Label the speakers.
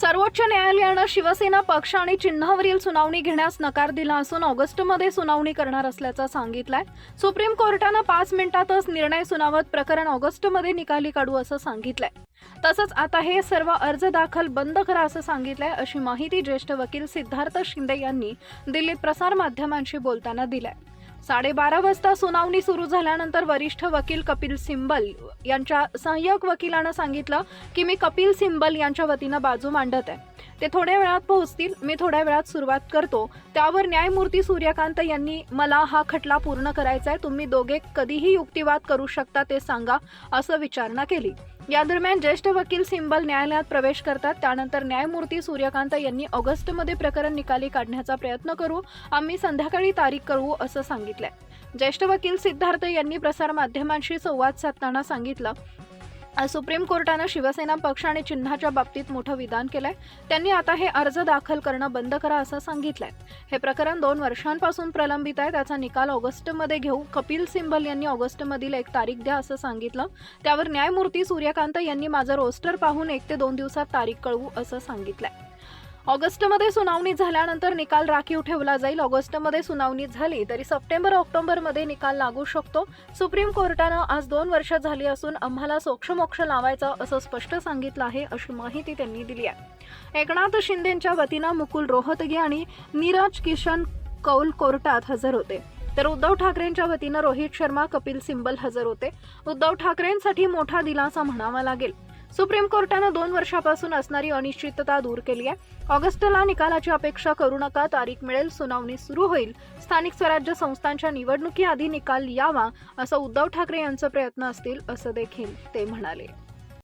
Speaker 1: सर्वोच्च न्यायालयानं शिवसेना पक्ष आणि चिन्हावरील सुनावणी घेण्यास नकार दिला असून ऑगस्टमध्ये सुनावणी करणार असल्याचं सांगितलंय. सुप्रीम कोर्टानं पाच मिनिटातच निर्णय सुनावत प्रकरण ऑगस्टमध्ये निकाली काढू असं सांगितलंय. तसंच आता हे सर्व अर्ज दाखल बंद करा असं सांगितलंय अशी माहिती ज्येष्ठ वकील सिद्धार्थ शिंदे यांनी दिल्लीत प्रसारमाध्यमांशी बोलताना दिलाय. साडेबारा वाजता सुनावणी सुरू झाल्यानंतर वरिष्ठ वकील कपिल सिंबल यांच्या सहाय्यक वकिलानं सांगितलं की मी कपिल सिंबल यांच्या वतीनं बाजू मांडत आहे. ते थोड्या वेळात पोहोचतील. मी थोड्या वेळात सुरुवात करतो. त्यावर न्यायमूर्ती सूर्यकांत यांनी मला हा खटला पूर्ण करायचा आहे तुम्ही दोघे कधीही युक्तिवाद करू शकता ते सांगा असं विचारणा केली. या दरम्यान ज्येष्ठ वकील सिंबल न्यायालयात प्रवेश करतात. त्यानंतर न्यायमूर्ती सूर्यकांत यांनी ऑगस्टमध्ये प्रकरण निकाली काढण्याचा प्रयत्न करू आम्ही संध्याकाळी तारीख करू असं सांगितलंय. ज्येष्ठ वकील सिद्धार्थ यांनी प्रसारमाध्यमांशी संवाद साधताना सांगितलं आज सुप्रीम कोर्टानं शिवसेना पक्ष आणि चिन्हाच्या बाबतीत मोठं विधान केलंय. त्यांनी आता हे अर्ज दाखल करणं बंद करा असं सांगितलंय. हे प्रकरण दोन वर्षांपासून प्रलंबित आहे. त्याचा निकाल ऑगस्टमध्ये घेऊ. कपिल सिंबल यांनी ऑगस्टमधील एक तारीख द्या असं सांगितलं. त्यावर न्यायमूर्ती सूर्यकांत यांनी माझं रोस्टर पाहून एक ते दोन दिवसात तारीख कळवू असं सांगितलंय. ऑगस्टमध्ये सुनावणी झाल्यानंतर निकाल राखीव ठेवला जाईल. ऑगस्टमध्ये सुनावणी झाली तरी सप्टेंबर ऑक्टोबरमध्ये निकाल लागू शकतो. सुप्रीम कोर्टानं आज दोन वर्ष झाली असून आम्हाला सोक्षमोक्ष लावायचा असं स्पष्ट सांगितलं आहे अशी माहिती त्यांनी दिली आहे. एकनाथ शिंदेच्या वतीनं मुकुल रोहतगी आणि नीरज किशन कौल कोर्टात हजर होते. तर उद्धव ठाकरेंच्या वतीनं रोहित शर्मा कपिल सिंबल हजर होते. उद्धव ठाकरेंसाठी मोठा दिलासा म्हणावा लागेल. सुप्रीम कोर्टानं दोन वर्षापासून असणारी अनिश्चितता दूर केली आहे. ऑगस्टला निकालाची अपेक्षा करू नका तारीख मिळेल सुनावणी सुरू होईल. स्थानिक स्वराज्य संस्थांच्या निवडणुकीआधी निकाल यावा असं उद्धव ठाकरे यांचा प्रयत्न असतील असं देखील ते म्हणाले.